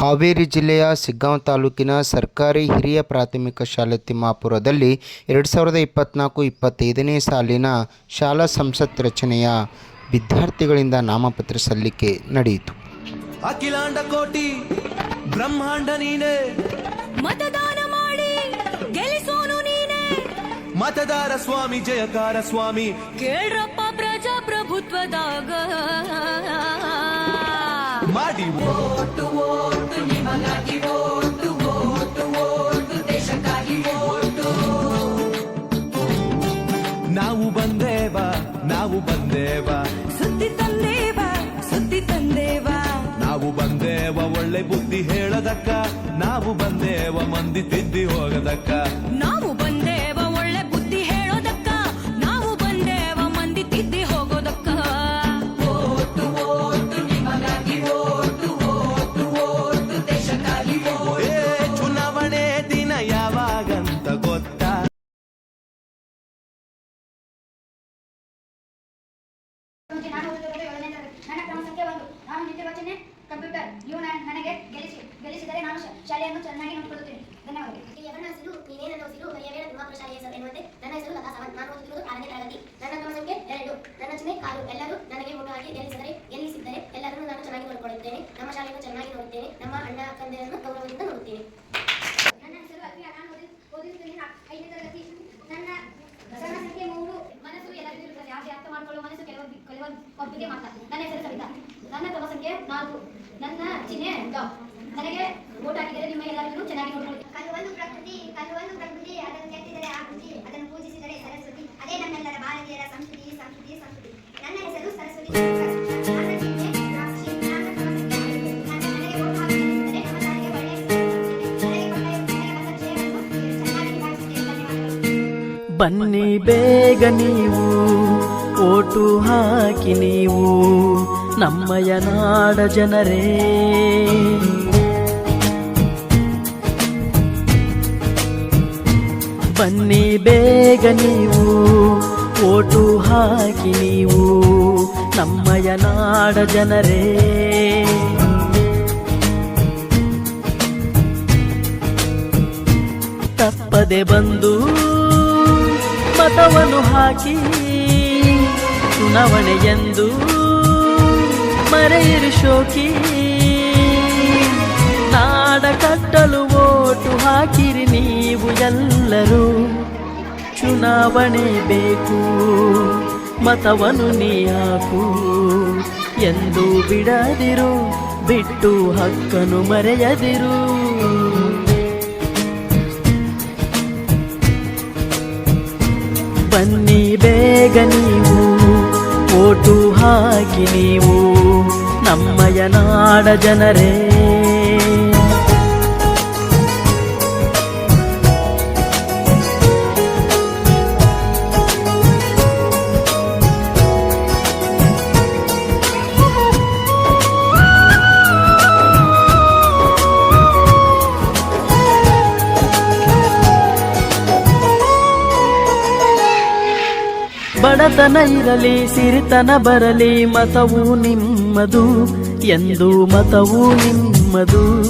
ಹಾವೇರಿ ಜಿಲ್ಲೆಯ ಸಿಗ್ಗಾಂವ್ ತಾಲೂಕಿನ ಸರ್ಕಾರಿ ಹಿರಿಯ ಪ್ರಾಥಮಿಕ ಶಾಲೆ ತಿಮ್ಮಾಪುರದಲ್ಲಿ ಎರಡು ಸಾವಿರದ ಇಪ್ಪತ್ತ್ನಾಲ್ಕು ಇಪ್ಪತ್ತೈದನೇ ಸಾಲಿನ ಶಾಲಾ ಸಂಸತ್ ರಚನೆಯ ವಿದ್ಯಾರ್ಥಿಗಳಿಂದ ನಾಮಪತ್ರ ಸಲ್ಲಿಕೆ ನಡೆಯಿತು. ಅಖಿಲಾಂಡ ಕೋಟಿ ಬ್ರಹ್ಮಾಂಡ ನೀನೆ. ಮತದಾನ ಮಾಡಿ ಗೆಲ್ಲಿಸೋನು ನೀನೆ. ಮತದಾರ ಸ್ವಾಮಿ ಜಯಕಾರ ಸ್ವಾಮಿ. ಕೇಳ್ರಪ್ಪ ಪ್ರಜಾಪ್ರಭುತ್ವದಾಗ. ಮಾಡಿ ನಾವು ಮಂದಿ ತಿದ್ದಿ ಹೋಗದಕ್ಕ? ನಾವು ಬಂದೇವ ಒಳ್ಳೆ ಬುದ್ಧಿ ಹೇಳೋದಕ್ಕ. ನಾವು ಬಂದೇವ ಮಂದಿ ತಿದ್ದಿ ಹೋಗೋದಕ್ಕ. ಏ ಚುನಾವಣೆ ದಿನ ಯಾವಾಗಂತ ಗೊತ್ತಾ? ನಾನು ಓದುತ್ತಿರುವುದು ಏಳನೇ ತರಗತಿ ನನ್ನ ಕ್ರಮ ಸಂಖ್ಯೆ ಒಂದು ನಾನು ನಿರ್ವಚನೆ ಕಂಪ್ಯೂಟರ್ ಇವು ನನಗೆ ಗೆಲ್ಲಿಸಿ ಗೆಲ್ಲಿಸಿದರೆ ನಾನು ಶಾಲೆಯನ್ನು ಚೆನ್ನಾಗಿ ನೋಡಿಕೊಳ್ಳುತ್ತೇನೆ. ಧನ್ಯವಾದಗಳು. ನನ್ನ ಹೆಸರು ನೀನೇನನ್ನು ಹೆಸರು ಬರೆಯಬೇಡ ತಿಮ್ಮಾಪುರ ಶಾಲೆಯ ಹೆಸರು ಎನ್ನುವಂತೆ ನನ್ನ ಹೆಸರು ಲತಾ ಸಾವಂತ್. ನಾನು ಓದುತ್ತಿರುವುದು ಆರನೇ ತರಗತಿ. ನನ್ನ ಕ್ರಮ ಸಂಖ್ಯೆ ಎರಡು. ನನ್ನ ಚಿಹ್ನೆ ಕಾರು. ಎಲ್ಲರೂ ನನಗೆ ಓಟು ಹಾಕಿ ಗೆಲ್ಲಿಸಿದರೆ ಗೆಲ್ಲಿಸಿದ್ದರೆ ಎಲ್ಲರನ್ನೂ ನಾನು ಚೆನ್ನಾಗಿ ನೋಡಿಕೊಳ್ಳುತ್ತೇನೆ. ನಮ್ಮ ಶಾಲೆಯನ್ನು ಚೆನ್ನಾಗಿ ನೋಡುತ್ತೇನೆ. ನಮ್ಮ ಅಣ್ಣ ಅಕ್ಕಂದಿರನ್ನು ಗೌರವದಿಂದ ನೋಡುತ್ತೇನೆ. ನನ್ನ ಹೆಸರು ಅಲ್ಫಿಯಾ ನಾನು ಓದಿ ಓದುತ್ತಿರುತ್ತೇನೆ ಐದನೇ ತರಗತಿ. ನನ್ನ ಕ್ರಮ ಸಂಖ್ಯೆ ಮೂರು. ಮನಸ್ಸು ಎಲ್ಲರಿಗೂ ಇರುತ್ತದೆ. ಆಸೆ ಅರ್ಥ ಮಾಡಿಕೊಳ್ಳುವ ಮನಸ್ಸು ಕೆಲವು ಕೆಲವೊಂದು ಒಬ್ಬರಿಗೆ ಮಾತ್ರ. ನನ್ನ ಹೆಸರು ಕವಿತಾ ನನ್ನ ಕ್ರಮ ಸಂಖ್ಯೆ ನಾಲ್ಕು. ನನ್ನ ಚಿಹ್ನೆ ಡಾಗ್ ನನಗೆ ಓಟ್ ಹಾಕಿದರೆ ನಿಮ್ಮ ಎಲ್ಲರಿಗೂ ಚೆನ್ನಾಗಿ ನೋಡಿಕೊಳ್ಳಿ ಕಲ್ಲು ಒಂದು ಪ್ರಕೃತಿ ಕಲ್ಲು ಒಂದು ಪ್ರಕೃತಿ ಅದನ್ನು ಕೆತ್ತಿದರೆ ಆಕೃತಿ ಅದನ್ನು ಪೂಜಿಸಿದರೆ ಸರಸ್ವತಿ. ಅದೇ ನಮ್ಮೆಲ್ಲರ ಭಾರತೀಯರ ಸಂಸ್ಕೃತಿ ಸಂಸ್ಕೃತಿ ಸಂಸ್ಕೃತಿ. ನನ್ನ ಹೆಸರು ಸರಸ್ವತಿ ಬನ್ನಿ ಬೇಗ ನೀವು ಓಟು ಹಾಕಿ ನೀವು ನಮ್ಮಯ ನಾಡ ಜನರೇ. ಬನ್ನಿ ಬೇಗ ನೀವು, ಓಟು ಹಾಕಿ ನೀವು, ನಮ್ಮಯ ನಾಡ ಜನರೇ. ತಪ್ಪದೆ ಬಂದು ಮತವನ್ನು ಹಾಕಿ ಚುನಾವಣೆ ಎಂದು ಮರೆಯಿರು ಶೋಕಿ. ಓಟು ಹಾಕಿರಿ ನೀವು ಎಲ್ಲರೂ. ಚುನಾವಣೆ ಬೇಕು ಮತವನು ನೀ ಹಾಕು ಎಂದು ಬಿಡದಿರು, ಬಿಟ್ಟು ಹಕ್ಕನು ಮರೆಯದಿರು. ಬನ್ನಿ ಬೇಗ ನೀವು, ಓಟು ಹಾಕಿ ನೀವು. ನಮ್ಮಯ ನಾಡ ಜನರೇ. ಬಡತನ ಇರಲಿ, ಸಿರಿತನ ಬರಲಿ, ಮತವು ನಿಮ್ಮದು, ಎಂದು ಮತವು ನಿಮ್ಮದು.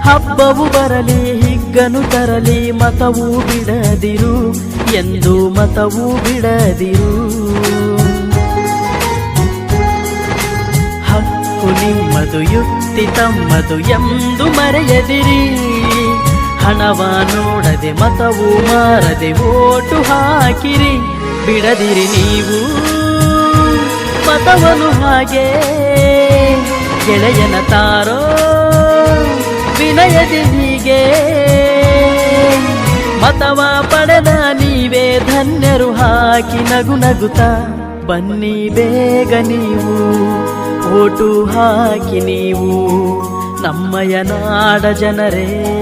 ಹಬ್ಬವು ಬರಲಿ, ಹಿಗ್ಗನು ತರಲಿ, ಮತವು ಬಿಡದಿರು, ಎಂದು ಮತವು ಬಿಡದಿರು. ಹಕ್ಕು ನಿಮ್ಮದು, ಯುಕ್ತಿ ತಮ್ಮದು, ಎಂದು ಮರೆಯದಿರಿ. ಹಣವ ನೋಡದೆ ಮತವು ಮಾರದೆ ಓಟು ಹಾಕಿರಿ, ಬಿಡದಿರಿ ನೀವು. ಮತವನು ಹಾಗೆ, ಗೆಳೆಯನ ತಾರೋ, ವಿನಯದಿ ಹೀಗೆ. ಮತವ ಪಡೆದ ನೀವೇ ಧನ್ಯರು ಹಾಕಿ ನಗು ನಗುತ್ತಾ, ಬನ್ನಿ ಬೇಗ ನೀವು. ಓಟು ಹಾಕಿ ನೀವು. ನಮ್ಮಯ ನಾಡ ಜನರೇ.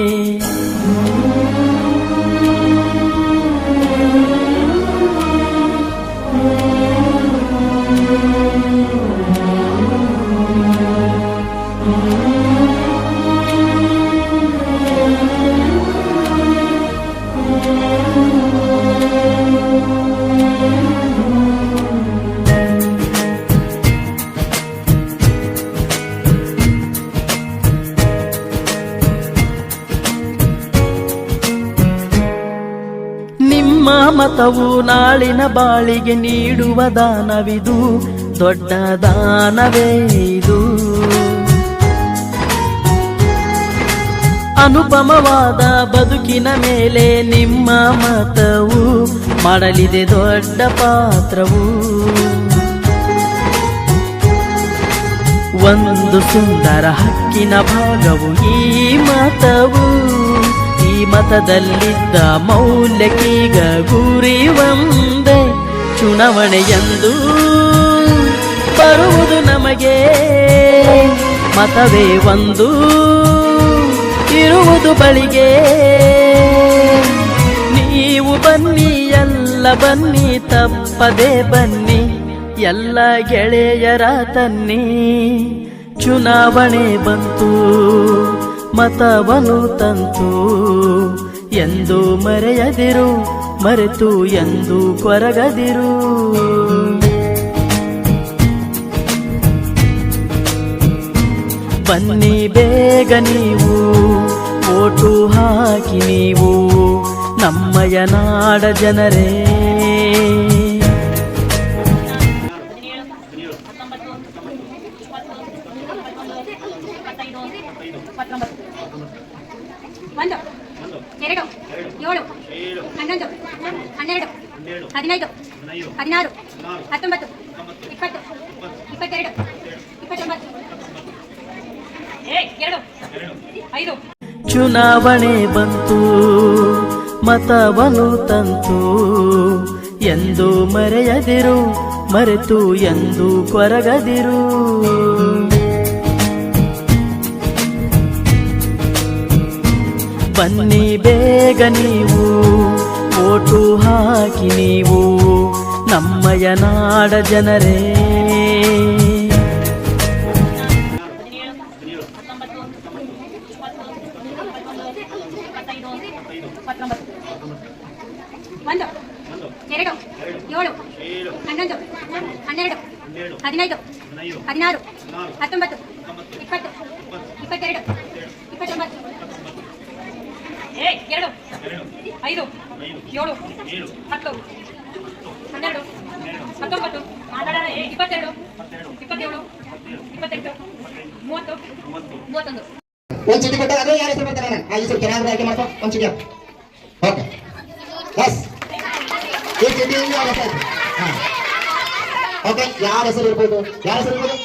ಮತವು ನಾಳಿನ ಬಾಳಿಗೆ ನೀಡುವ ದಾನವಿದು, ದೊಡ್ಡ ದಾನವೇ ಇದು. ಅನುಪಮವಾದ ಬದುಕಿನ ಮೇಲೆ ನಿಮ್ಮ ಮತವು ಮಾಡಲಿದೆ ದೊಡ್ಡ ಪಾತ್ರವು. ಒಂದು ಸುಂದರ ಹಕ್ಕಿನ ಭಾಗವು ಈ ಮತವು. ಮತದಲ್ಲಿದ್ದ ಮೌಲ್ಯಕ್ಕೀಗ ಗುರಿ ಒಂದೇ. ಚುನಾವಣೆಯಂದು ಬರುವುದು ನಮಗೆ ಮತವೇ ಒಂದು. ಇರುವುದು ಬಳಿಗೆ. ನೀವು ಬನ್ನಿ, ಎಲ್ಲ ಬನ್ನಿ, ತಪ್ಪದೆ ಬನ್ನಿ, ಎಲ್ಲ ಗೆಳೆಯರ ತನ್ನಿ. ಚುನಾವಣೆ ಬಂತು. ಮತವನು ತಂತು. ಎಂದು ಮರೆಯದಿರು, ಮರೆತು ಎಂದು ಕೊರಗದಿರು. ಬನ್ನಿ ಬೇಗ ನೀವು, ಓಟು ಹಾಕಿ ನೀವು ನಮ್ಮಯ ನಾಡ ಜನರೇ. ಹನ್ನೊಂದು ಹನ್ನೆರಡು ಹದಿನೈದು ಹದಿನಾರು ಹತ್ತೊಂಬತ್ತು ಇಪ್ಪತ್ತು ಇಪ್ಪತ್ತೆರಡು ಇಪ್ಪತ್ತೊಂಬತ್ತು. ಏ ಎರಡು ಐದು. ಚುನಾವಣೆ ಬಂತು ಮತವನು ತಂತು ಎಂದು ಮರೆಯದಿರು ಮರೆತು ಎಂದು ಕೊರಗದಿರು. ಬನ್ನಿ ಬೇಗ ನೀವು ಓಟು ಹಾಕಿ ನೀವು ನಮ್ಮಯ ನಾಡ ಜನರೇ ಒಂದು ಎರಡು ಏಳು ಹನ್ನೊಂದು ಹನ್ನೆರಡು ಹದಿನೈದು ಹದಿನಾರು ಹತ್ತೊಂಬತ್ತು ಇಪ್ಪತ್ತು ಇಪ್ಪತ್ತೆರಡು ಇಪ್ಪತ್ತೊಂಬತ್ತು ಏ ಎರಡು ಐದು ಏಳು ಹತ್ತು ಹನ್ನೆರಡು ಹತ್ತೊಂಬತ್ತು ಇಪ್ಪತ್ತೆರಡು ಇಪ್ಪತ್ತೇಳು ಇಪ್ಪತ್ತೆಂಟು ಮೂವತ್ತು ಮೂವತ್ತೊಂದು. ಒಂದ್ ಚೀಟಿ ಕೊಟ್ಟಾಗ ಅದೇ ಯಾರು ಹೆಸರು ಬರ್ತಾರೆ? ಆ ಹೆಸರು ಕೆನಾಗ ಆಯ್ಕೆ ಮಾಡ್ಕೊ ಒಂದ್ ಚೀಟಿ ಓಕೆ ಎಸ್ ಈ ಚೀಟಿ ಓಕೆ ಯಾರ ಹೆಸರು? ಇರ್ಬೋದು? ಯಾರ ಹೆಸರು ಇರ್ಬೋದು?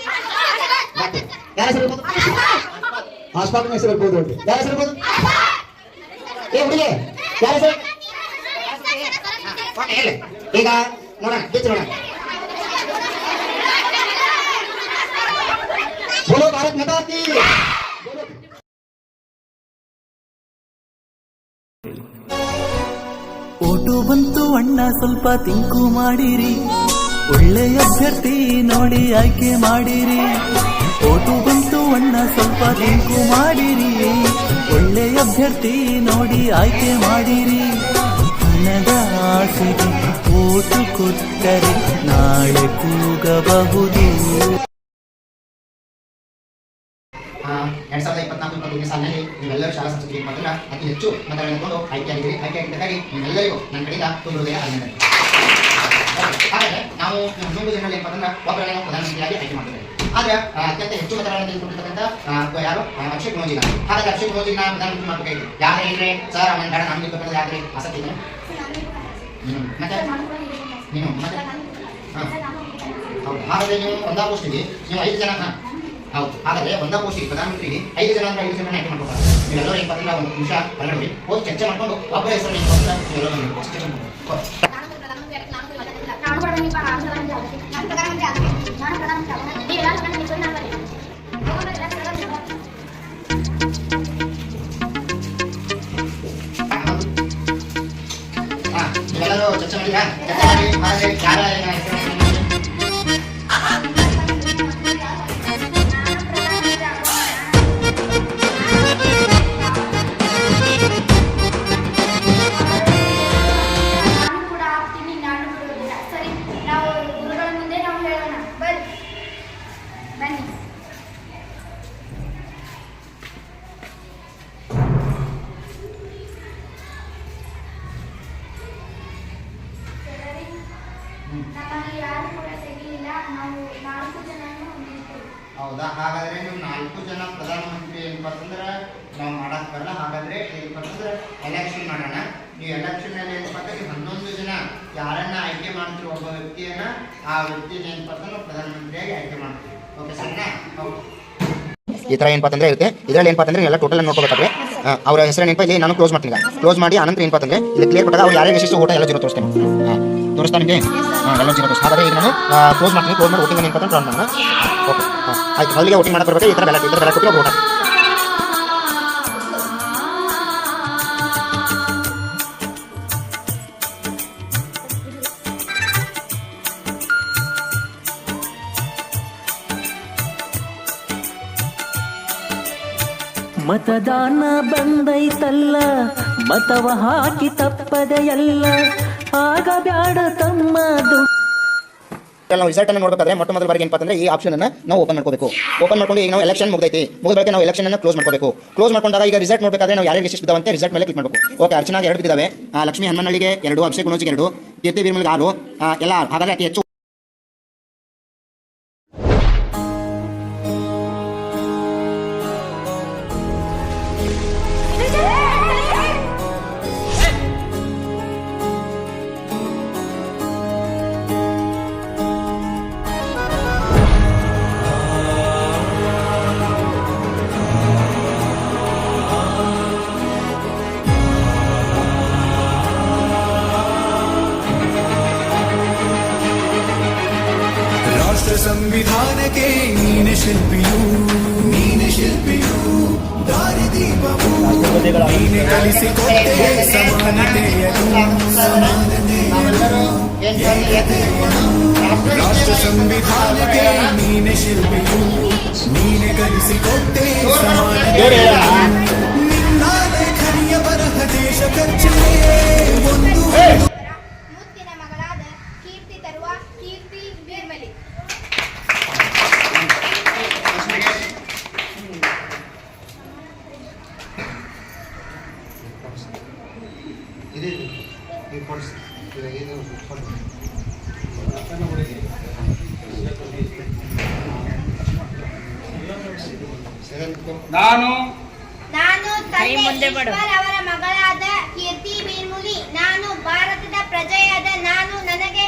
ಯಾರ ಹೆಸರು ಇರ್ಬೋದು? ಹಾಸ್ಪಾಟಲ್ ಹೆಸರು ಇರ್ಬೋದು ಯಾರ ಹೆಸರು ಇರ್ಬೋದು? ಏ ಹುಡುಗಿ. ಯಾರ ಹೇಳಿ. ಈಗ ನೋಡೋಣ ಬಿಚ್ಚು ನೋಡೋಣ. ಬೋಲೋ ಭಾರತ್ ಮಾತಾ ಕೀ ಓಟು ಬಂತು ಅಣ್ಣ ಸ್ವಲ್ಪ ತಿಂಕು ಮಾಡಿರಿ. ಒಳ್ಳೆ ಅಭ್ಯರ್ಥಿ ನೋಡಿ ಆಯ್ಕೆ ಮಾಡಿರಿ. ಓಟು ಬಂತು ಅಣ್ಣ ಸ್ವಲ್ಪ ತಿಂಕು ಮಾಡಿರಿ. ಒಳ್ಳೆ ಅಭ್ಯರ್ಥಿ ನೋಡಿ ಆಯ್ಕೆ ಮಾಡಿರಿ. ಹಣದ ಆಸೆಗೆ ಓಟು ಕೊಟ್ಟರೆ ನಾಳೆ ಕೂಗಬಹುದು? ಎರಡ್ ಸಾವಿರದ ಇಪ್ಪತ್ನಾಲ್ಕು ಇಪ್ಪತ್ತೈದನೇ ಸಾಲಿನಲ್ಲಿ ನೀವೆಲ್ಲರೂ ಅತಿ ಹೆಚ್ಚು ಮತಗಳನ್ನು ಆಯ್ಕೆಯಾಗಿದ್ದೀರಿ ನಿಮ್ಮೆಲ್ಲರಿಗೂ ನನ್ನ ಕಡೆಯಿಂದ ತುಂಬ ಅಭಿನಂದನೆ. ಹಾಗಾದ್ರೆ ನಾವು ಹನ್ನೊಂದು ಜನರಲ್ಲಿ ಅಂದ್ರೆ ಒಬ್ಬರನ್ನ ಪ್ರಧಾನಮಂತ್ರಿಯಾಗಿ ಆಯ್ಕೆ ಮಾಡಿದ್ದೇವೆ ಆದ್ರೆ ಅತ್ಯಂತ ಹೆಚ್ಚು ಮತಗಳನ್ನು ತೆಗೆದುಕೊಂಡಿರ್ತಕ್ಕಂಥ ಯಾರು? ಆ, ಅಕ್ಷಯ್ ಕುಮಾರ್ಜಿನ ಹಾಗಾದ್ರೆ ಅಕ್ಷಯ್ ಕುಮಾರ್ಜಿನ ಪ್ರಧಾನಮಂತ್ರಿ ಮಾಡಬೇಕಾಗಿತ್ತು ಯಾರು ಹೇಳ್ರಿ ಸರ್ ಅವನ ಬೇಡ ನಮ್ಗೆ ಇರ್ತಕ್ಕಂಥ ಯಾಕ್ರಿ ಆಸಕ್ತಿ ಇದೆ? ಮತ್ತೆ? ನೀನು ಮತ್ತೆ? ಹೌದು. ಹಾಗಾದ್ರೆ ನೀವು ಒಂದಾ ಪೋಸ್ಟಿಗೆ ನೀವು ಐದು ಜನ. ಹೌದು. ಹಾಗಾದ್ರೆ ಒಂದಾ ಪೋಸ್ಟಿಗೆ ಪ್ರಧಾನಮಂತ್ರಿಗೆ ಐದು ಜನ ಅಂದ್ರೆ ಐದು ಜನ ಆಯ್ಕೆ ಮಾಡ್ಕೊತಾರೆ. ನೀವೆಲ್ಲರೂ ಏನು ಬಂದಿಲ್ಲ ಒಂದು ನಿಮಿಷ ಹೊರಗಡೆ ಹೋಗಿ ಚರ್ಚೆ ಮಾಡ್ಕೊಂಡು ಒಬ್ಬರ ಹೆಸರು ನೀವು ಎಲ್ಲರೂ ನಾನು ಪ್ರಧಾನಮಂತ್ರಿ ನಾನು ಪ್ರಧಾನಮಂತ್ರಿ ನಾನು ಪ್ರಧಾನಮಂತ್ರಿ ಆಗ್ತೀನಿ ನಾನು ಪ್ರಧಾನಮಂತ್ರಿ ಆಗ್ತೀನಿ ನೀವೆಲ್ಲರೂ ನನ್ನ ಹೆಸರು ನಾನು ಬರ್ತೀನಿ ಹೋಗೋಣ ಎಲ್ಲ ಪ್ರಧಾನಮಂತ್ರಿ ಆಗ್ತೀನಿ. ಹಾ, ನೀವೆಲ್ಲರೂ ಚರ್ಚೆ ಮಾಡಿದ್ರಾ ಚರ್ಚೆ ಮಾಡಿ ನಾವು ನಾಲ್ಕು ಹೌದಾ? ಹಾಗಾದ್ರೆ ನೀವು ನಾಲ್ಕು ಜನ ಪ್ರಧಾನಮಂತ್ರಿ ಏನಪ್ಪ ಅಂತಂದ್ರೆ ನಾವು ಮಾಡಕ್ ಬರಲ್ಲ. ಹಾಗಾದ್ರೆ ಏನಪ್ಪ ಅಂತಂದ್ರೆ ಎಲೆಕ್ಷನ್ ಮಾಡೋಣ. ನೀವು ಎಲೆಕ್ಷನ್ ಅಲ್ಲಿ ಏನಪ್ಪ ಅಂದ್ರೆ ಹನ್ನೊಂದು ಜನ ಯಾರನ್ನ ಆಯ್ಕೆ ಮಾಡ್ತೀವಿ ಒಬ್ಬ ವ್ಯಕ್ತಿಯನ್ನ ಆ ವ್ಯಕ್ತಿಯನ್ನ ಏನಪ್ಪ ಅಂತಂದ್ರೆ ಪ್ರಧಾನಮಂತ್ರಿಯಾಗಿ ಆಯ್ಕೆ ಮಾಡ್ತೀವಿ. ಓಕೆ ಸರಿನಾ? ಈ ಥರ ಏನಪ್ಪ ಇರುತ್ತೆ. ಇದರಲ್ಲಿ ಏನಪ್ಪ ಅಂದ್ರೆ ಎಲ್ಲ ಟೋಟಲ್ ನೋಡ್ಕೋಬೇಕಾದ್ರೆ ಅವರ ಹೆಸರು ಏನಪ್ಪ ಇಲ್ಲಿ ನಾನು ಕ್ಲೋಸ್ ಮಾಡ್ತೀನಿ ಕ್ಲೋಸ್ ಮಾಡಿ ಆನಂತರ ಏನಪ್ಪ ಅಂದ್ರೆ ಇಲ್ಲಿ ಕ್ಲಿಯರ್ ಕೊಟ್ಟಾಗ ಅವ್ರು ಯಾರೇ ವಿಶೇಷ ಊಟ ಎಲ್ಲ ಜೀರೋ ತೋರಿಸ್ತೇನೆ ತೋರಿಸ್ತಾ ನಿಮಗೆ ಎಲ್ಲ ಜೀರೋ ತೋರಿಸ್ತಾ ಹಾಗಾದ್ರೆ ಈಗ ನಾನು ಕ್ಲೋಸ್ ಮಾಡ್ತೀನಿ. ಕ್ಲೋಸ್ ಮಾಡಿ ಓಟಿಂಗ್ ಏನು ನಾನು ಓಕೆ ಆಯ್ತು ಮೊದಲಿಗೆ ಓಟಿಂಗ್ ಮಾಡಕ್ಕೆ ಬರಬೇಕು? ಈ ಥರ ಬೆಲೆ ಈ ಥರ ಬೆಲೆ ಕೊಟ್ಟು ಓಟ ಮತದಾನ ಬಂದೈತಲ್ಲ, ಮತವ ಹಾಕಿ ತಪ್ಪದೆ ಎಲ್ಲ ಆಗ ಬ್ಯಾಡ ತಮ್ಮ ನಾವು ರಿಸಲ್ಟ್ ಅನ್ನು ನೋಡಬೇಕಾದ್ರೆ ಮೊಟ್ಟ ಮೊದಲ ಬಾರಿಗೆ ಏನಪ್ಪ ಅಂದ್ರೆ ಈ ಆಪ್ಷನ್ ಅನ್ನು ನಾವು ಓಪನ್ ಮಾಡ್ಕೋಬೇಕು. ಓಪನ್ ಮಾಡ್ಕೊಂಡು ಈಗ ನಾವು ಎಲೆಕ್ಷನ್ ಮುಗ್ದೈತಿ. ಮುಗಿದ ನಾವು ಎಲೆಕ್ಷನ್ ಅನ್ನು ಕ್ಲೋಸ್ ಮಾಡ್ಕೋಬೇಕು. ಕ್ಲೋಸ್ ಮಾಡ್ಕೊಂಡಾಗ ಈಗ ರಿಸಲ್ಟ್ ನೋಡಬೇಕಾದ್ರೆ ನಾವು ಯಾರಿಗೆ ಎಷ್ಟು ಅಂತ ರಿಸಲ್ಟ್ ಮೇಲೆ ಕ್ಲಿಕ್ ಮಾಡಬೇಕು. ಓಕೆ ಅರ್ಚನಾಗೆ ಎರಡು ಬಿದ್ದಾವೆ. ಲಕ್ಷ್ಮೀ ಹನುಮನಹಳ್ಳಿಗೆ ಎರಡು, ಅಭಿಷೇಕ್ ಗುಣೋಜಿಗೆ ಎರಡು, ಕೀರ್ತಿ ಬೀರ್ಮಲ್ಗೆ ಆರು ಎಲ್ಲ ಹಾಗಾದ್ರೆ ಅತಿ ಹೆಚ್ಚು ರಾಷ್ಟ್ರ ಸಂವಿಧಾನಕ್ಕೆ ನೀನೆ ಶಿಲ್ಪಿಯು ನೀನೆ ಕಲಿಸಿಕೊಟ್ಟೆ ನಿನ್ನ ಲೇಖನಿಯ ಬರಹ ದೇಶ ಕಚ್ಚಲೆ ಒಂದು ಮುತ್ತಿನ ಮಗಳಾದ ಕೀರ್ತಿ ತರುವ ಕೀರ್ತಿ ಬೀರ್ಮಲಿ ಇದು ಇದು ಕೊಡ್ಸಿ. ಇದು- ಇದು ಕೊಡು. ಸೆವೆಂತ್ ನಾನು ನಾನು ತಂದೆ ಈಶ್ವರ್ ಅವರ ಮಗಳಾದ ಕೀರ್ತಿ ಬೀರ್ಮುಲಿ ನಾನು ಭಾರತದ ಪ್ರಜೆಯಾದ ನಾನು ನನಗೆ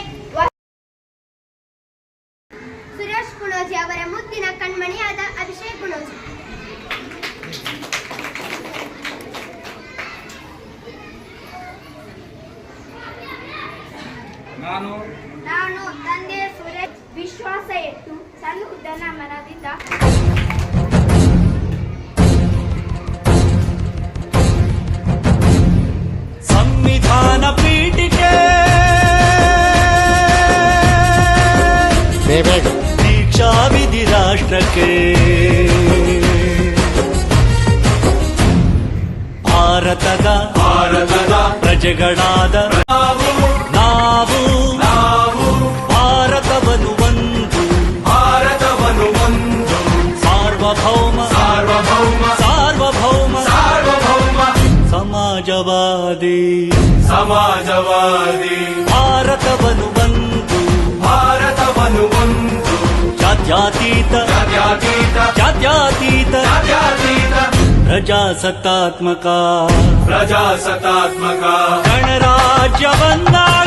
ಪ್ರಜೆಗಳಾದ ನಾವು ನಾವು ಭಾರತವನ್ನು ಒಂದು ಭಾರತವನ್ನು ಒಂದು ಸಾರ್ವಭೌಮ ಸಾರ್ವಭೌಮ ಸಾರ್ವಭೌಮ ಸಾರ್ವಭೌಮ ಸಮಾಜವಾದಿ ಸಮಾಜವಾದಿ ಭಾರತವನ್ನು ಒಂದು ಭಾರತವನ್ನು ಒಂದು ಜಾತ್ಯಾತೀತ ಜಾತ್ಯತೀತ ಜಾತ್ಯತೀತ ಪ್ರಜಾಸತ್ತಾತ್ಮಕ ಪ್ರಜಾಸತ್ತಾತ್ಮಕ ಗಣರಾಜ್ಯವನ್ನಾಗಿ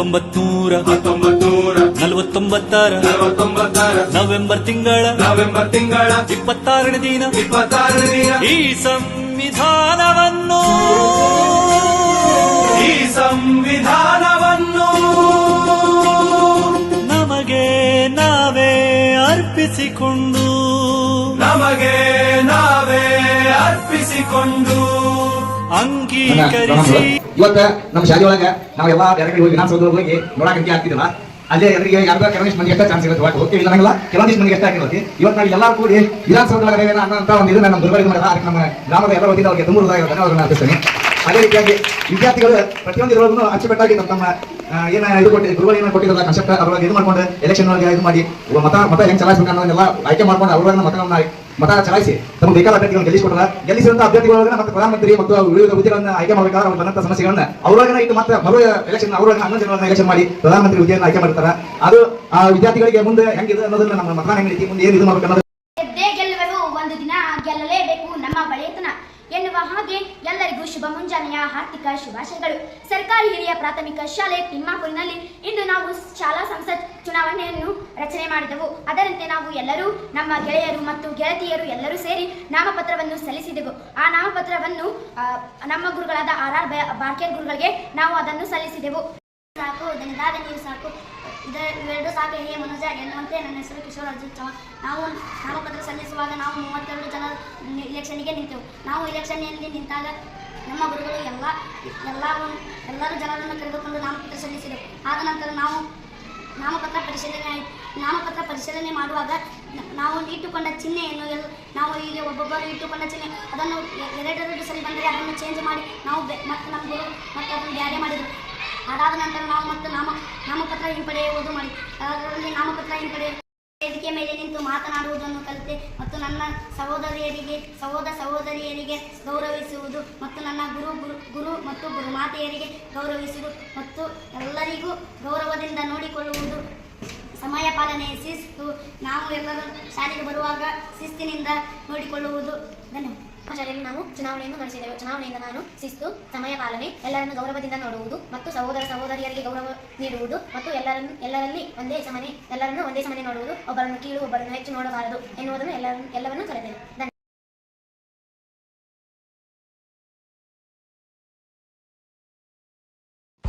ಹತ್ತೊಂಬತ್ ನೂರ ಹತ್ತೊಂಬತ್ ನೂರ ನಲವತ್ತೊಂಬತ್ತರ. ನಲವತ್ತೊಂಬತ್ತರ. ನವೆಂಬರ್ ತಿಂಗಳ. ನವೆಂಬರ್ ತಿಂಗಳ. ಇಪ್ಪತ್ತಾರನೇ ದಿನ. ಇಪ್ಪತ್ತಾರನೇ ದಿನ. ಈ ಸಂವಿಧಾನವನ್ನು. ಈ ಸಂವಿಧಾನವನ್ನು. ನಮಗೆ ನಾವೇ ಅರ್ಪಿಸಿಕೊಂಡು. ನಮಗೆ ನಾವೇ ಅರ್ಪಿಸಿಕೊಂಡು. ಅಂಗೀಕರಿಸಿ. ಇವತ್ತ ನಮ್ಮ ಶಾಲೆ ಒಳಗ ನಾವೆಲ್ಲ ಕಡೆ ಹೋಗಿ ವಿಧಾನಸೌಧ ಹೋಗಿ ನೋಡಕ್ಕೆ ಆಗ್ತಿದ್ದಿಲ್ಲ ಅಲ್ಲೇ ಎದುರಿಗೆ ಯಾರ್ದ ಕೆಲವೊಂದಿಷ್ಟು ಮಂದಿ ಎಷ್ಟ ಚಾನ್ಸ್ ಇರುತ್ತೆ ಒಟ್ಟು ಓಕೆ ನಂಗಿಲ್ಲ ಕೆಲವೊಂದಿಷ್ಟು ಮಂದಿ ಎಷ್ಟ ಆಗಿರುತ್ತೆ ಇವತ್ತು ನಾವು ಎಲ್ಲರೂ ಕೂಡಿ ವಿಧಾನಸೌಧ ಅಂತ ಒಂದು ಇದನ್ನ ನಮ್ಮ ದುರ್ಬಳಕೆ ಮಾಡಿದ ಅದಕ್ಕೆ ನಮ್ಮ ಗ್ರಾಮದ ಎಲ್ಲ ವತಿಯಿಂದ ಅವ್ರಿಗೆ ತುಂಬ ಹೃದಯ ಅವ್ರನ್ನ ಅರ್ಪಿಸ್ತೇನೆ. ಅದೇ ರೀತಿಯಾಗಿ ವಿದ್ಯಾರ್ಥಿಗಳು ಪ್ರತಿಯೊಂದು ಇರೋದನ್ನು ಅಚ್ಚುಕಟ್ಟಾಗಿ ನಮ್ಮ ತಮ್ಮ ಏನ ಇದು ಕೊಟ್ಟು, ಗುರುಗಳು ಏನೋ ಕೊಟ್ಟಿರಲ್ಲ ಕನ್ಸೆಪ್ಟ್ ಅವ್ರಿಗೆ ಇದು ಮಾಡ್ಕೊಂಡು ಎಲೆಕ್ಷನ್ ಒಳಗೆ ಇದು ಮಾಡಿ ಮತ ಮತ ಹೆಂಗೆ ಚಲಾಯಿಸ್ಬೇಕು ಅನ್ನೋದನ್ನೆಲ್ಲ ಆಯ್ಕೆ ಮಾಡ್ಕೊಂಡು ಅವ್ರನ್ನ ಮತಗಳನ್ನ ಮತ ಚಲಾಯಿಸಿ. ತಮ್ಮ ಬೇಕಾದ ಅಭ್ಯರ್ಥಿಗಳನ್ನು ಗೆಲ್ಲಿಸಿಕೊಟ್ಟಾರ ಗೆಲ್ಲಿಸಿದಂತ ಅಭ್ಯರ್ಥಿಗಳೊಳಗೆ ಮತ್ತೆ ಪ್ರಧಾನಮಂತ್ರಿ ಮತ್ತು ವಿವಿಧ ಹುದ್ದೆಗಳನ್ನು ಆಯ್ಕೆ ಮಾಡಬೇಕಾದ್ರೆ ಅವ್ರು ಬಂದಂತ ಸಮಸ್ಯೆಗಳನ್ನ ಅವರೊಳಗಿನ ಇಟ್ಟು ಮತ್ತೆ ಮರು ಎಲೆಕ್ಷನ್ ಅವ್ರೊಳಗೆ ಹನ್ನೊಂದು ಜನರನ್ನ ಎಲೆಕ್ಷನ್ ಮಾಡಿ ಪ್ರಧಾನಮಂತ್ರಿ ಹುದ್ದೆಯನ್ನು ಆಯ್ಕೆ ಮಾಡ್ತಾರೆ. ಅದು ಆ ವಿದ್ಯಾರ್ಥಿಗಳಿಗೆ ಮುಂದೆ ಹೆಂಗಿದೆ ಅನ್ನೋದನ್ನ ನಮ್ಮ ಮತದಾನ ಮುಂದೆ ಏನು ಇದು ಮಾಡ್ಬೇಕು ಅನ್ನೋದು ಗೆದ್ದೇ ಗೆಲ್ಲುವೆವು ಒಂದು ದಿನ ಗೆಲ್ಲಲೇಬೇಕು ನಮ್ಮ ಬಳೆತನ ಎನ್ನುವ ಹಾಗೆ ಎಲ್ಲರಿಗೂ ಶುಭ ಮುಂಜಾನೆಯ ಹಾರ್ದಿಕ ಶುಭಾಶಯಗಳು. ಸರ್ಕಾರಿ ಹಿರಿಯ ಪ್ರಾಥಮಿಕ ಶಾಲೆ ತಿಮ್ಮಾಪುರಿನಲ್ಲಿ ಇಂದು ನಾವು ಶಾಲಾ ಸಂಸತ್ ಚುನಾವಣೆಯನ್ನು ರಚನೆ ಮಾಡಿದೆವು. ಅದರಂತೆ ನಾವು ಎಲ್ಲರೂ, ನಮ್ಮ ಗೆಳೆಯರು ಮತ್ತು ಗೆಳತಿಯರು ಎಲ್ಲರೂ ಸೇರಿ ನಾಮಪತ್ರವನ್ನು ಸಲ್ಲಿಸಿದೆವು. ಆ ನಾಮಪತ್ರವನ್ನು ನಮ್ಮ ಗುರುಗಳಾದ ಆರ್ ಆರ್ ಬಾರ್ಕೇರ್ ಗುರುಗಳಿಗೆ ನಾವು ಅದನ್ನು ಸಲ್ಲಿಸಿದೆವು. ಸಾಕು ದನಿದಾದ ನೀರು ಸಾಕು. ಇವೆರಡು ಸಾಕು ಹೇ ಮನೋಜ ಎನ್ನುವಂತೆ ನನ್ನ ಹೆಸರು ಕಿಶೋರ್ ಅರ್ಜುನ್ ಚೌಹಾಣ್ ನಾವು ನಾಮಪತ್ರ ಸಲ್ಲಿಸುವಾಗ ನಾವು ಮೂವತ್ತೆರಡು ಜನ ಇಲೆಕ್ಷನ್ಗೆ ನಿಂತೆವು. ನಾವು ಇಲೆಕ್ಷನ್ನಲ್ಲಿ ನಿಂತಾಗ ನಮ್ಮ ಗುರುಗಳು ಎಲ್ಲ ಎಲ್ಲ ಎಲ್ಲರೂ ಜನರನ್ನು ಕರೆದುಕೊಂಡು ನಾಮಪತ್ರ ಸಲ್ಲಿಸಿದರು. ಆದ ನಂತರ ನಾವು ನಾಮಪತ್ರ ಪರಿಶೀಲನೆ ನಾಮಪತ್ರ ಪರಿಶೀಲನೆ ಮಾಡುವಾಗ ನಾವು ಇಟ್ಟುಕೊಂಡ ಚಿಹ್ನೆಯನ್ನು ಎಲ್ಲ ನಾವು ಈಗ ಒಬ್ಬೊಬ್ಬರು ಇಟ್ಟುಕೊಂಡ ಚಿಹ್ನೆ, ಅದನ್ನು ಎರಡೆರಡು ಸರಿ ಬಂದರೆ ಅದನ್ನು ಚೇಂಜ್ ಮಾಡಿ ನಾವು ಮತ್ತೆ ನಮ್ಮ ಗುರು ಮತ್ತೆ ಅದನ್ನು ಬ್ಯಾರೆ ಮಾಡಿದರು. ಅದಾದ ನಂತರ ನಾವು ಮತ್ತೆ ನಾಮ, ನಾಮಪತ್ರ ಹಿಂಪಡೆಯುವುದು ಮಾಡಿ. ಅದರಲ್ಲಿ ನಾಮಪತ್ರ ಹಿಂಪಡೆ ವೇದಿಕೆ ಮೇಲೆ ನಿಂತು ಮಾತನಾಡುವುದನ್ನು ಕಲಿತೆ ಮತ್ತು ನನ್ನ ಸಹೋದರಿಯರಿಗೆ ಸಹೋದರ ಸಹೋದರಿಯರಿಗೆ ಗೌರವಿಸುವುದು ಮತ್ತು ನನ್ನ ಗುರು ಗುರು ಗುರು ಮತ್ತು ಗೌರವಿಸುವುದು ಮತ್ತು ಎಲ್ಲರಿಗೂ ಗೌರವದಿಂದ ನೋಡಿಕೊಳ್ಳುವುದು. ಸಮಯ ಪಾಲನೆ ಶಿಸ್ತು. ನಾವು ಎಲ್ಲರೂ ಶಾಲೆಗೆ ಬರುವಾಗ ಶಿಸ್ತಿನಿಂದ ನೋಡಿಕೊಳ್ಳುವುದು. ಧನ್ಯವಾದ. ಶಾಲೆಯಲ್ಲಿ ನಾವು ಚುನಾವಣೆಯನ್ನು ನಡೆಸಿದೆವು. ಚುನಾವಣೆಯಿಂದ ನಾನು, ಶಿಸ್ತು, ಸಮಯ, ಪಾಲನೆ ಎಲ್ಲರನ್ನು ಗೌರವದಿಂದ ನೋಡುವುದು ಮತ್ತು ಸಹೋದರ ಸಹೋದರಿಯರಿಗೆ ಗೌರವ ನೀಡುವುದು ಮತ್ತು ಎಲ್ಲರನ್ನು ಎಲ್ಲರಲ್ಲಿ ಒಂದೇ ಸಮನೆ, ಎಲ್ಲರನ್ನು ಒಂದೇ ಸಮನೆ ನೋಡುವುದು, ಒಬ್ಬರನ್ನು ಕೀಳು, ಒಬ್ಬರನ್ನು ಹೆಚ್ಚು ನೋಡಬಾರದು ಎನ್ನುವುದನ್ನು ಎಲ್ಲರನ್ನು ಎಲ್ಲವನ್ನೂ ಕರೆದೆವು ಧನ್ಯವಾದ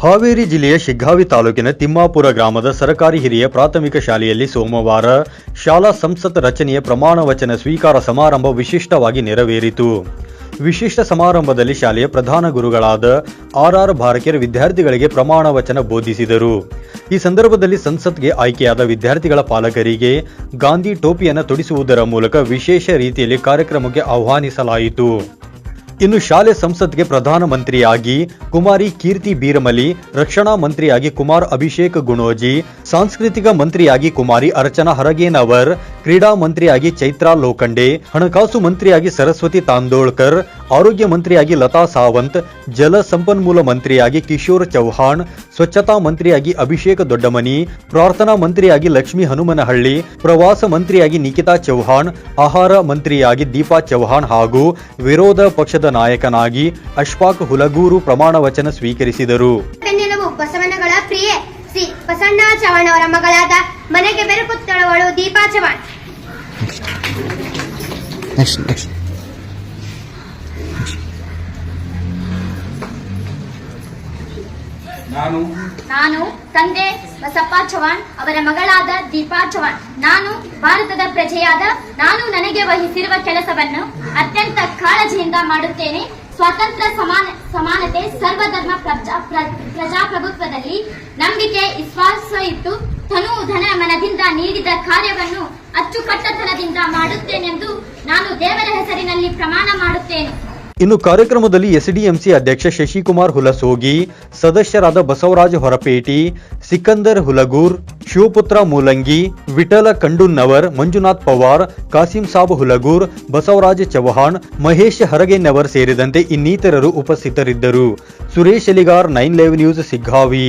ಹಾವೇರಿ ಜಿಲ್ಲೆಯ ಶಿಗ್ಗಾವಿ ತಾಲೂಕಿನ ತಿಮ್ಮಾಪುರ ಗ್ರಾಮದ ಸರಕಾರಿ ಹಿರಿಯ ಪ್ರಾಥಮಿಕ ಶಾಲೆಯಲ್ಲಿ ಸೋಮವಾರ ಶಾಲಾ ಸಂಸತ್ ರಚನೆಯ ಪ್ರಮಾಣ ವಚನ ಸ್ವೀಕಾರ ಸಮಾರಂಭ ವಿಶಿಷ್ಟವಾಗಿ ನೆರವೇರಿತು. ವಿಶಿಷ್ಟ ಸಮಾರಂಭದಲ್ಲಿ ಶಾಲೆಯ ಪ್ರಧಾನ ಗುರುಗಳಾದ ಆರ್ ಆರ್ ಭಾರಕಿಯರ್ ವಿದ್ಯಾರ್ಥಿಗಳಿಗೆ ಪ್ರಮಾಣ ವಚನ ಬೋಧಿಸಿದರು. ಈ ಸಂದರ್ಭದಲ್ಲಿ ಸಂಸತ್ಗೆ ಆಯ್ಕೆಯಾದ ವಿದ್ಯಾರ್ಥಿಗಳ ಪಾಲಕರಿಗೆ ಗಾಂಧಿ ಟೋಪಿಯನ್ನು ತೊಡಿಸುವುದರ ಮೂಲಕ ವಿಶೇಷ ರೀತಿಯಲ್ಲಿ ಕಾರ್ಯಕ್ರಮಕ್ಕೆ ಆಹ್ವಾನಿಸಲಾಯಿತು. ಇನ್ನು ಶಾಲೆ ಸಂಸತ್ಗೆ ಪ್ರಧಾನಮಂತ್ರಿಯಾಗಿ ಕುಮಾರಿ ಕೀರ್ತಿ ಬೀರಮಲಿ ರಕ್ಷಣಾ ಮಂತ್ರಿಯಾಗಿ ಕುಮಾರ್ ಅಭಿಷೇಕ್ ಗುಣೋಜಿ, ಸಾಂಸ್ಕೃತಿಕ ಮಂತ್ರಿಯಾಗಿ ಕುಮಾರಿ ಅರ್ಚನಾ ಹರಗೇನವರ್, ಕ್ರೀಡಾ ಮಂತ್ರಿಯಾಗಿ ಚೈತ್ರಾ ಲೋಖಂಡೆ, ಹಣಕಾಸು ಮಂತ್ರಿಯಾಗಿ ಸರಸ್ವತಿ ತಾಂದೋಳ್ಕರ್, ಆರೋಗ್ಯ ಮಂತ್ರಿಯಾಗಿ ಲತಾ ಸಾವಂತ್, ಜಲ ಸಂಪನ್ಮೂಲ ಮಂತ್ರಿಯಾಗಿ ಕಿಶೋರ್ ಚೌಹಾಣ್, ಸ್ವಚ್ಛತಾ ಮಂತ್ರಿಯಾಗಿ ಅಭಿಷೇಕ್ ದೊಡ್ಡಮನಿ, ಪ್ರಾರ್ಥನಾ ಮಂತ್ರಿಯಾಗಿ ಲಕ್ಷ್ಮೀ ಹನುಮನಹಳ್ಳಿ, ಪ್ರವಾಸ ಮಂತ್ರಿಯಾಗಿ ನಿಖಿತಾ ಚೌಹಾಣ್, ಆಹಾರ ಮಂತ್ರಿಯಾಗಿ ದೀಪಾ ಚೌಹಾಣ್ ಹಾಗೂ ವಿರೋಧ ಪಕ್ಷದ ನಾಯಕನಾಗಿ ಅಶ್ಫಾಕ್ ಹುಲಗೂರು ಪ್ರಮಾಣ ವಚನ ಸ್ವೀಕರಿಸಿದರು. ಬಸವನಗಳ ಪ್ರಿಯೆ ಸಿ ಬಸಣ್ಣ ಚವಾಣ್ ಅವರ ಮಗಳಾದ ಮನೆಗೆ ಬೆರಕುತ್ತಳವಳು ದೀಪಾ ಚವಾಣ್ ನೆಕ್ಸ್ಟ್ ನಾನು ತಂದೆ ಬಸಪ್ಪ ಚವಾಣ್ ಅವರ ಮಗಳಾದ ದೀಪಾ ಚವಾಣ್ ನಾನು ಭಾರತದ ಪ್ರಜೆಯಾದ, ನಾನು ನನಗೆ ವಹಿಸಿರುವ ಕೆಲಸವನ್ನು ಅತ್ಯಂತ ಕಾಳಜಿಯಿಂದ ಮಾಡುತ್ತೇನೆ. ಸ್ವಾತಂತ್ರ್ಯ ಸಮಾನ, ಸಮಾನತೆ ಸರ್ವಧರ್ಮ ಪ್ರಜಾ, ಪ್ರ- ಪ್ರಜಾಪ್ರಭುತ್ವದಲ್ಲಿ ನಂಬಿಕೆ, ವಿಶ್ವಾಸ ಇಟ್ಟು ತನು ಧನ ಮನದಿಂದ ನೀಡಿದ ಕಾರ್ಯವನ್ನು ಅಚ್ಚುಕಟ್ಟತನದಿಂದ ಮಾಡುತ್ತೇನೆಂದು ನಾನು ದೇವರ ಹೆಸರಿನಲ್ಲಿ ಪ್ರಮಾಣ ಮಾಡುತ್ತೇನೆ. ಇನ್ನು ಕಾರ್ಯಕ್ರಮದಲ್ಲಿ ಎಸ್ಡಿಎಂಸಿ ಅಧ್ಯಕ್ಷ ಶಶಿಕುಮಾರ್ ಹುಲಸೋಗಿ, ಸದಸ್ಯರಾದ ಬಸವರಾಜ ಹೊರಪೇಟಿ, ಸಿಕಂದರ್ ಹುಲಗೂರ್, ಶಿವಪುತ್ರ ಮೂಲಂಗಿ, ವಿಠಲ ಕಂಡುನ್ನವರ್, ಮಂಜುನಾಥ್ ಪವಾರ್, ಕಾಸಿಂ ಸಾಬ್ ಹುಲಗೂರ್, ಬಸವರಾಜ ಚೌಹಾಣ್ ಮಹೇಶ್ ಹರಗೆನ್ನವರ್ ಸೇರಿದಂತೆ ಇನ್ನಿತರರು ಉಪಸ್ಥಿತರಿದ್ದರು. Suresh Eligar, nine live news, Siggavi.